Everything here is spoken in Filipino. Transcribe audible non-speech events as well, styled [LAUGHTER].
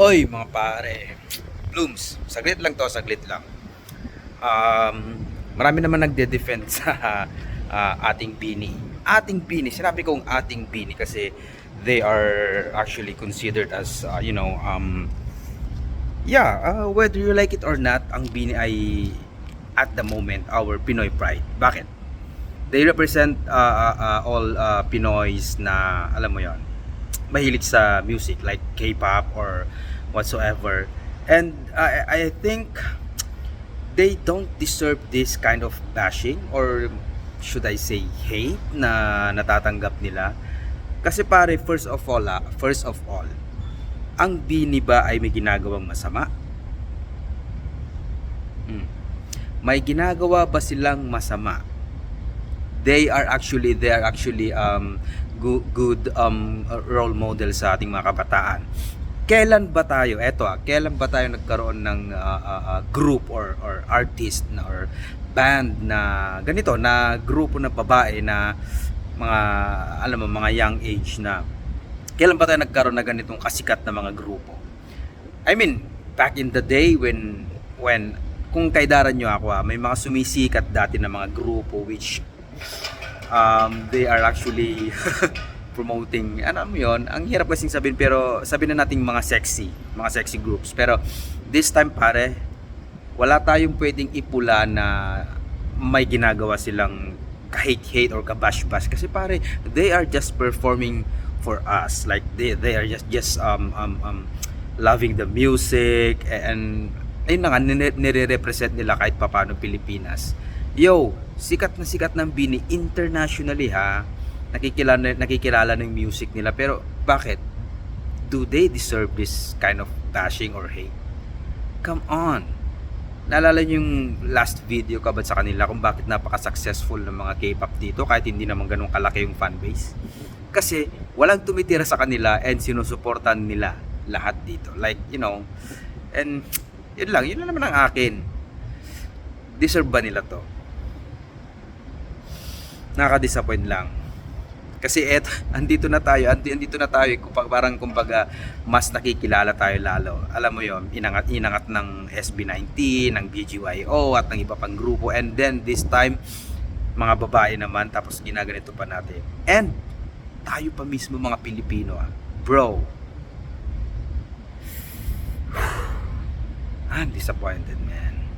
Oy, mga pare. Blooms, saglit lang to, saglit lang. Um, marami naman nagde-defend [LAUGHS] sa ah, ating bini. Ating bini, sinabi kong ating bini kasi they are actually considered as, uh, you know, um, yeah, uh, whether you like it or not, ang bini ay at the moment our Pinoy pride. Bakit? They represent uh, uh, uh, all uh, Pinoys na, alam mo yon mahilig sa music like K-pop or whatsoever. And I, I think they don't deserve this kind of bashing or should I say hate na natatanggap nila. Kasi pare, first of all, ah, first of all, ang bini ba ay may ginagawang masama? Hmm. May ginagawa ba silang masama? They are actually they are actually um good, good um role model sa ating mga kabataan. Kailan ba tayo, eto ah, kailan ba tayo nagkaroon ng ah, ah, group or or artist na or band na ganito na grupo ng babae na mga alam mo mga young age na kailan ba tayo nagkaroon na ganitong kasikat na mga grupo? I mean, back in the day when when kung kaidaran nyo ako ah, may mga sumisikat dati na mga grupo which um, they are actually [LAUGHS] promoting ano mo yun? Ang hirap kasing sabihin pero sabihin na nating mga sexy mga sexy groups. Pero this time pare wala tayong pwedeng ipula na may ginagawa silang kahate-hate or kabash-bash. Kasi pare they are just performing for us. Like they they are just just um um, um loving the music and ayun na nga nire- nire-represent nila kahit papano Pilipinas yo sikat na sikat ng Bini internationally ha? Nakikilala nakikilala ng music nila. Pero bakit? Do they deserve this kind of bashing or hate? Come on. Naalala niyo yung last video ka ba sa kanila kung bakit napaka-successful ng mga K-pop dito kahit hindi naman ganun kalaki yung fanbase? Kasi walang tumitira sa kanila and sinusuportan nila lahat dito. Like you know and yun lang. Yun lang naman ang akin. Deserve ba nila to nakaka-disappoint lang. Kasi et, [LAUGHS] andito na tayo, andi- andito na tayo, kupag, parang kumbaga mas nakikilala tayo lalo. Alam mo yon inangat, inangat ng SB19, ng BGYO at ng iba pang grupo. And then this time, mga babae naman, tapos ginaganito pa natin. And tayo pa mismo mga Pilipino, ah. bro. [SIGHS] I'm disappointed, man.